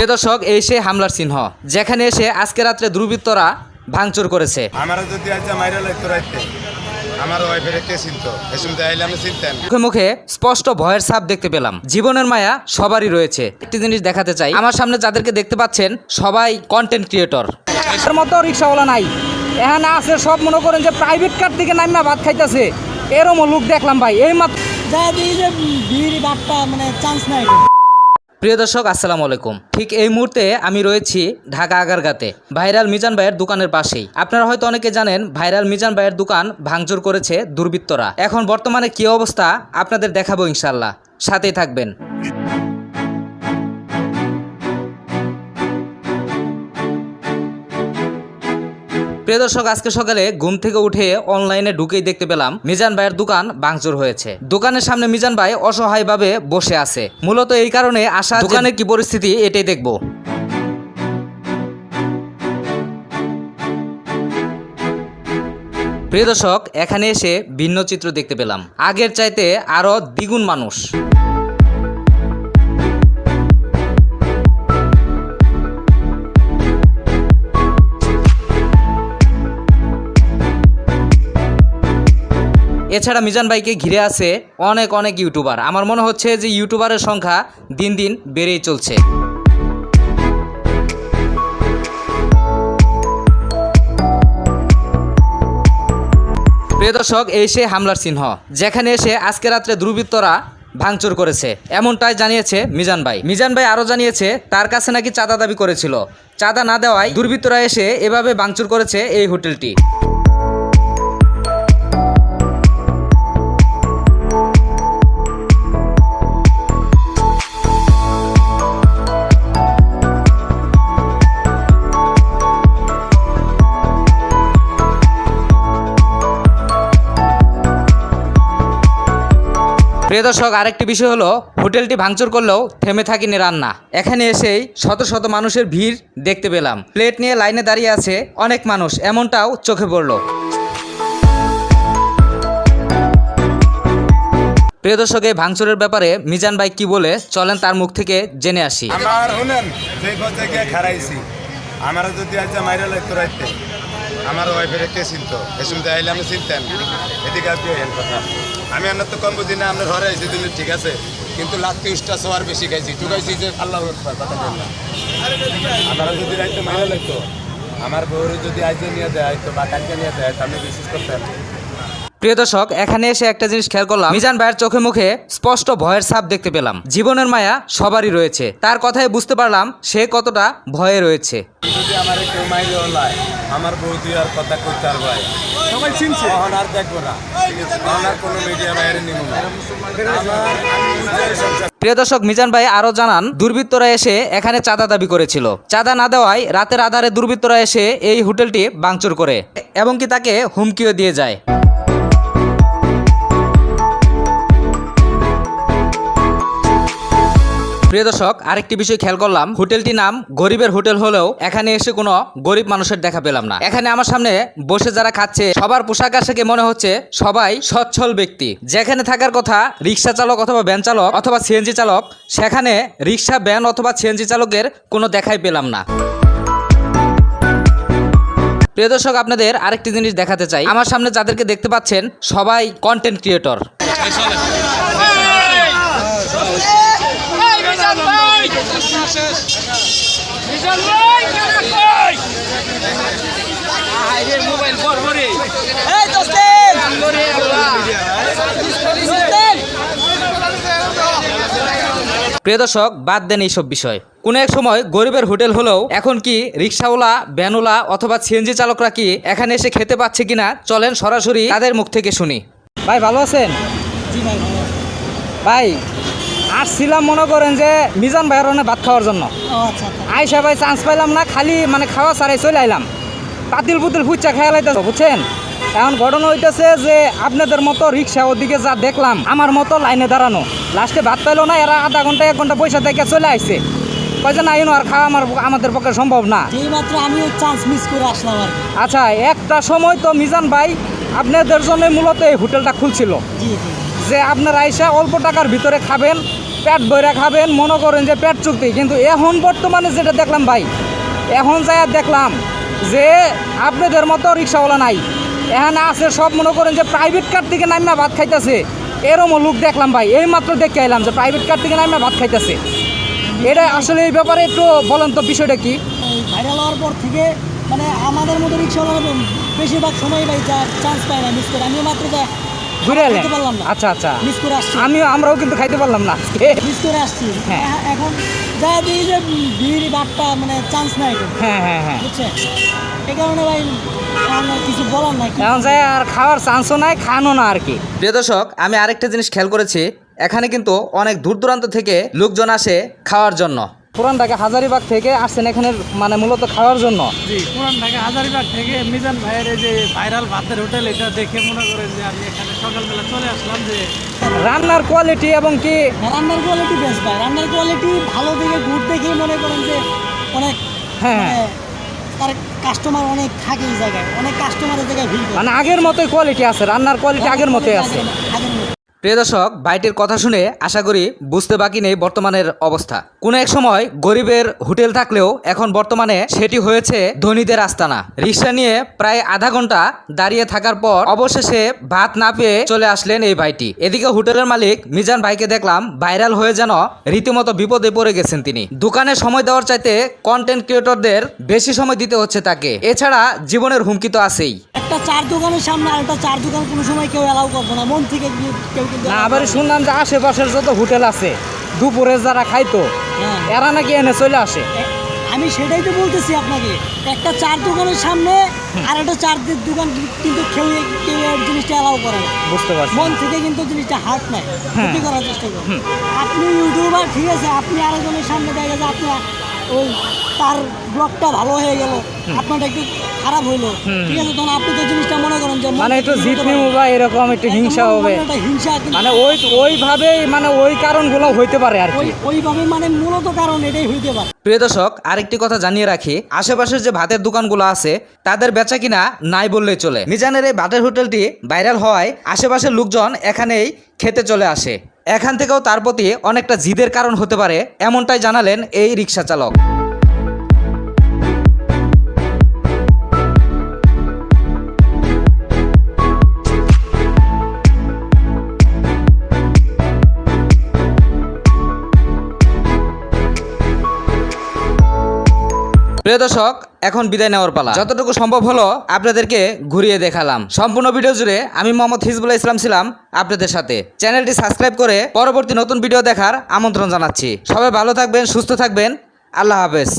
প্রিয় দর্শক এই সে হামলার চিহ্ন যেখানে এসে আজকে রাত্রে দুর্বৃত্তরা ভাঙচুর করেছে। আমারও যদি আজ মাইরা লাগতো রাইতে আমার ওয়াইফের কে চিনত এসম আইলে আমি চিনতেন মুখে মুখে স্পষ্ট ভয়ের ছাপ দেখতে পেলাম। জীবনের মায়া সবারই রয়েছে। একটি জিনিস দেখাতে চাই আমার সামনে যাদেরকে দেখতে পাচ্ছেন সবাই কন্টেন্ট ক্রিয়েটর এর মতো রিক্সাওয়ালা নাই। এখানে আছে সব মনে করেন যে প্রাইভেট কার থেকে নামিয়া ভাত খাইতেছে। এরমও লোক দেখলাম ভাই এই মাত্র যা দিয়ে যে বিড়ি বাট্টা মানে চান্স নাই। প্রিয় দর্শক, আসসালামু আলাইকুম। ঠিক এই মুহূর্তে আমি রয়েছি ঢাকা আগারগাতে, ভাইরাল মিজান ভাইয়ের দোকানের পাশেই। আপনারা হয়তো অনেকে জানেন, ভাইরাল মিজান ভাইয়ের দোকান ভাঙচুর করেছে দুর্বৃত্তরা। এখন বর্তমানে কি অবস্থা, আপনাদের দেখাবো ইনশাল্লাহ সাথেই থাকবেন। প্রিয় দর্শক আজকে সকালে ঘুম থেকে উঠে অনলাইনে ঢুকেই দেখতে পেলাম মিজান ভাইয়ের দোকান ভাঙচুর হয়েছে। দোকানের সামনে মিজান ভাই অসহায়ভাবে বসে আছে। মূলত এই কারণে আসা দোকানের কি পরিস্থিতি এটাই দেখব। প্রিয় দর্শক এখানে এসে ভিন্ন চিত্র দেখতে পেলাম। আগের চাইতে আরও দ্বিগুণ মানুষ। এছাড়া মিজান ভাইকে ঘিরে আছে অনেক অনেক ইউটিউবার। আমার মনে হচ্ছে যে ইউটিউবারের সংখ্যা দিন দিন বেড়েই চলছে। প্রিয় দর্শক, এই সে হামলার চিহ্ন, যেখানে এসে আজকে রাত্রে দুর্বৃত্তরা ভাঙচুর করেছে, এমনটাই জানিয়েছে মিজান ভাই। মিজান ভাই আরও জানিয়েছে, তার কাছে নাকি চাঁদা দাবি করেছিল। চাঁদা না দেওয়ায় দুর্বৃত্তরা এসে এভাবে ভাঙচুর করেছে এই হোটেলটি। প্রিয় দর্শক, আরেকটি বিষয় হলো, হোটেলটি ভাঙচুর করলেও থেমে থাকিনি রান্না। এখানে এসেই শত শত মানুষের ভিড় দেখতে পেলাম। প্লেট নিয়ে লাইনে দাঁড়িয়ে আছে অনেক মানুষ, এমনটাও চোখে পড়ল। প্রিয় দর্শক, এই ভাঙচুরের ব্যাপারে মিজান ভাই কি বলে, চলেন তার মুখ থেকে জেনে আসি। আমার শুনেন সেই পথে গিয়ে খারাইছি আমারও যদি আজ মাইরা লাগতো রাইতে। আমার ওয়াইফের কে চিনত। এসব দেখাইলে আমি চিনতাম এদিকে আপনি হেন কথা। আমি আপনার তো কম বুঝি না, আপনার ঘরে আইসি তুমি, ঠিক আছে? কিন্তু লাত্তি উষ্টা সবার বেশি খাইছি। ঢুকাইছি যে আল্লাহ কথা যদি রাখতে মাইরা লাগতো আমার বউরে যদি আজকে নিয়ে দেয়, তো বা কালকে নিয়ে দেয়, তো আমি বিশ্বাস করতেন। প্রিয় দর্শক এখানে এসে একটা জিনিস খেয়াল করলাম। মিজান ভাইয়ের চোখে মুখে স্পষ্ট ভয়ের ছাপ দেখতে পেলাম। জীবনের মায়া সবারই রয়েছে। তার কথায় বুঝতে পারলাম সে কতটা ভয়ে রয়েছে। যদি আমার কেউ মাইরে ওলায় আমার বৌদি আর কথা কইতে আর ভাই। সবাই চিনছে? তখন আর দেখব না। তখন আর কোনো মিডিয়া বাইরে নিব না। আমার আমি বুঝে সংসার প্রিয় দর্শক মিজান ভাই আরও জানান দুর্বৃত্তরা এসে এখানে চাঁদা দাবি করেছিল। চাঁদা না দেওয়ায় রাতের আধারে দুর্বৃত্তরা এসে এই হোটেলটি ভাঙচুর করে এবং কি তাকে হুমকিও দিয়ে যায়। প্রিয় দর্শক, আরেকটি বিষয় খেয়াল করলাম। হোটেলটি নাম গরিবের হোটেল হলেও এখানে এসে কোনো গরিব মানুষের দেখা পেলাম না। এখানে আমার সামনে বসে যারা খাচ্ছে, সবার পোশাক আশাকে মনে হচ্ছে সবাই সচ্ছল ব্যক্তি। যেখানে থাকার কথা রিক্সা চালক অথবা ভ্যান চালক অথবা সিএনজি চালক, সেখানে রিক্সা, ভ্যান অথবা সিএনজি চালকের কোনো দেখাই পেলাম না। প্রিয় দর্শক, আপনাদের আরেকটি জিনিস দেখাতে চাই। আমার সামনে যাদেরকে দেখতে পাচ্ছেন, সবাই কন্টেন্ট ক্রিয়েটর প্রিয় দর্শক বাদ দেন এইসব বিষয়। কোন এক সময় গরিবের হোটেল হলেও এখন কি রিক্সাওয়ালা ভ্যানওয়ালা অথবা সিএনজি চালকরা কি এখানে এসে খেতে পাচ্ছে কিনা চলেন সরাসরি তাদের মুখ থেকে শুনি। ভাই ভালো আছেন। ভাই আসছিলাম মনে করেন যে মিজান ভাইয়ের ভাত খাওয়ার জন্য। আচ্ছা আচ্ছা। আইসা ভাই চান্স পাইলাম না খালি মানে খাওয়া সারাই চলে আইলাম। পাতিল পুতিল ফুচা খেয়াল আইতেছে বুঝছেন? এখন ঘটনা হইতেছে যে আপনাদের মতো রিক্সা ওদিকে যা দেখলাম আমার মতো লাইনে দাঁড়ানো। লাস্টে ভাত পাইলো না এরা আধা ঘণ্টা এক ঘণ্টা পয়সা থেকে চলে আসছে কয় যে না ইনো আর খাওয়া আমার আমাদের পক্ষে সম্ভব না। যেই মাত্র আমিও চান্স মিস করে আসলাম আর আচ্ছা একটা সময় তো মিজান ভাই আপনাদের জন্য মূলত এই হোটেলটা খুলছিল। যে আপনারা আইসা অল্প টাকার ভিতরে খাবেন পেট বইরা খাবেন, মনে করেন যে পেট চুক্তি কিন্তু এখন বর্তমানে যেটা দেখলাম ভাই, এখন যাই দেখলাম যে আপনাদের মতো রিক্সাওয়ালা নাই। এখানে আছে সব মনে করেন যে প্রাইভেট কার থেকে নামিয়া ভাত খাইতেছে। এরমও লোক দেখলাম ভাই, এই মাত্র দেখে এলাম যে প্রাইভেট কার থেকে নামিয়া ভাত খাইতেছে। এটা আসলে এই ব্যাপারে একটু বলেন তো, বিষয়টা কি? ভাইরাল হওয়ার পর থেকে মানে আমাদের মতো রিক্সাওয়ালারা বেশিরভাগ সময় ভাই চান্স পায় না, মিস করে। আমিও মাত্র ঘুরে এলেন? আচ্ছা আচ্ছা। মিস আমিও আমরাও কিন্তু খাইতে পারলাম না। মিস করে আসছি। হ্যাঁ। এ- এখন যা দিই যে বিড়ি বাট্টা মানে চান্স নাই হ্যাঁ হ্যাঁ হ্যাঁ। বুঝছেন এই কারণে ভাই কিছু বলার নাই। এখন যাই আর খাওয়ার চান্সও নাই খানো না আর কি। প্রিয় দর্শক আমি আরেকটা জিনিস খেয়াল করেছি। এখানে কিন্তু অনেক দূর দূরান্ত থেকে লোকজন আসে খাওয়ার জন্য। পুরান ঢাকা হাজারিবাগ থেকে আসছেন এখানে মানে মূলত খাওয়ার জন্য। জি পুরান ঢাকা হাজারিবাগ থেকে মিজান ভাইয়ের এই যে ভাইরাল ভাতের হোটেল এটা দেখে মনে করেন যে আমি এখানে সকালবেলা চলে আসলাম যে রান্নার কোয়ালিটি এবং কি? রান্নার কোয়ালিটি বেস্ট ভাই রান্নার কোয়ালিটি ভালো দেখে গুড দেখেই মনে করেন যে অনেক হ্যাঁ। মানে তার কাস্টমার অনেক থাকে এই জায়গায় অনেক কাস্টমারের জায়গায় ভিড় মানে আগের মতোই কোয়ালিটি আছে রান্নার কোয়ালিটি আগের মতোই আছে। প্রিয় দর্শক, বাইটির কথা শুনে আশা করি বুঝতে বাকি নেই বর্তমানের অবস্থা। কোনো এক সময় গরিবের হোটেল থাকলেও এখন বর্তমানে সেটি হয়েছে ধনীদের আস্তানা। রিক্সা নিয়ে প্রায় আধা ঘণ্টা দাঁড়িয়ে থাকার পর অবশেষে ভাত না পেয়ে চলে আসলেন এই ভাইটি এদিকে হোটেলের মালিক মিজান ভাইকে দেখলাম ভাইরাল হয়ে যেন রীতিমতো বিপদে পড়ে গেছেন তিনি। দোকানে সময় দেওয়ার চাইতে কন্টেন্ট ক্রিয়েটরদের বেশি সময় দিতে হচ্ছে তাকে। এছাড়া জীবনের হুমকি তো আছেই। একটা চার দোকানের সামনে আর একটা চার দোকান কোনো সময় কেউ অ্যালাউ করব না। মন থেকে কেউ কিন্তু না আবার শুনলাম যে আশেপাশের যত হোটেল আছে দুপুরে যারা খাইতো হ্যাঁ। এরা নাকি এনে চলে আসে। আমি সেটাই তো বলতেছি আপনাকে। একটা চার দোকানের সামনে আর একটা চার দোকান কিন্তু কেউ কেউ জিনিসটা অ্যালাউ করে না। বুঝতে পারছি। মন থেকে কিন্তু জিনিসটা হার্ট নাই। হ্যাঁ। ক্ষতি করার চেষ্টা করুন আপনি ইউটিউবার ঠিক আছে আপনি আরেকজনের সামনে দেখা যায় আপনি ওই তার ব্লগটা ভালো হয়ে গেল। আপনারটা একটু খারাপ হইল। ঠিক আছে তখন আপনি তো জিনিসটা মনে করেন যে মানে একটু জিত বা এরকম একটু হিংসা হবে। হিংসা মানে ওই ওইভাবেই মানে ওই কারণগুলো হইতে পারে আর কি। ওইভাবে মানে মূলত কারণ এটাই হইতে পারে। প্রিয় দর্শক আরেকটি কথা জানিয়ে রাখি। আশেপাশের যে ভাতের দোকানগুলো আছে তাদের বেচা কিনা নাই বললেই চলে। মিজানের এই ভাতের হোটেলটি ভাইরাল হওয়ায় আশেপাশের লোকজন এখানেই খেতে চলে আসে। এখান থেকেও তার প্রতি অনেকটা জিদের কারণ হতে পারে এমনটাই জানালেন এই রিক্সা চালক। প্রিয় দর্শক, এখন বিদায় নেওয়ার পালা। যতটুকু সম্ভব হলো আপনাদেরকে ঘুরিয়ে দেখালাম। সম্পূর্ণ ভিডিও জুড়ে আমি মোহাম্মদ হিজবুল্লাহ ইসলাম ছিলাম আপনাদের সাথে। চ্যানেলটি সাবস্ক্রাইব করে পরবর্তী নতুন ভিডিও দেখার আমন্ত্রণ জানাচ্ছি। সবাই ভালো থাকবেন, সুস্থ থাকবেন। আল্লাহ হাফেজ।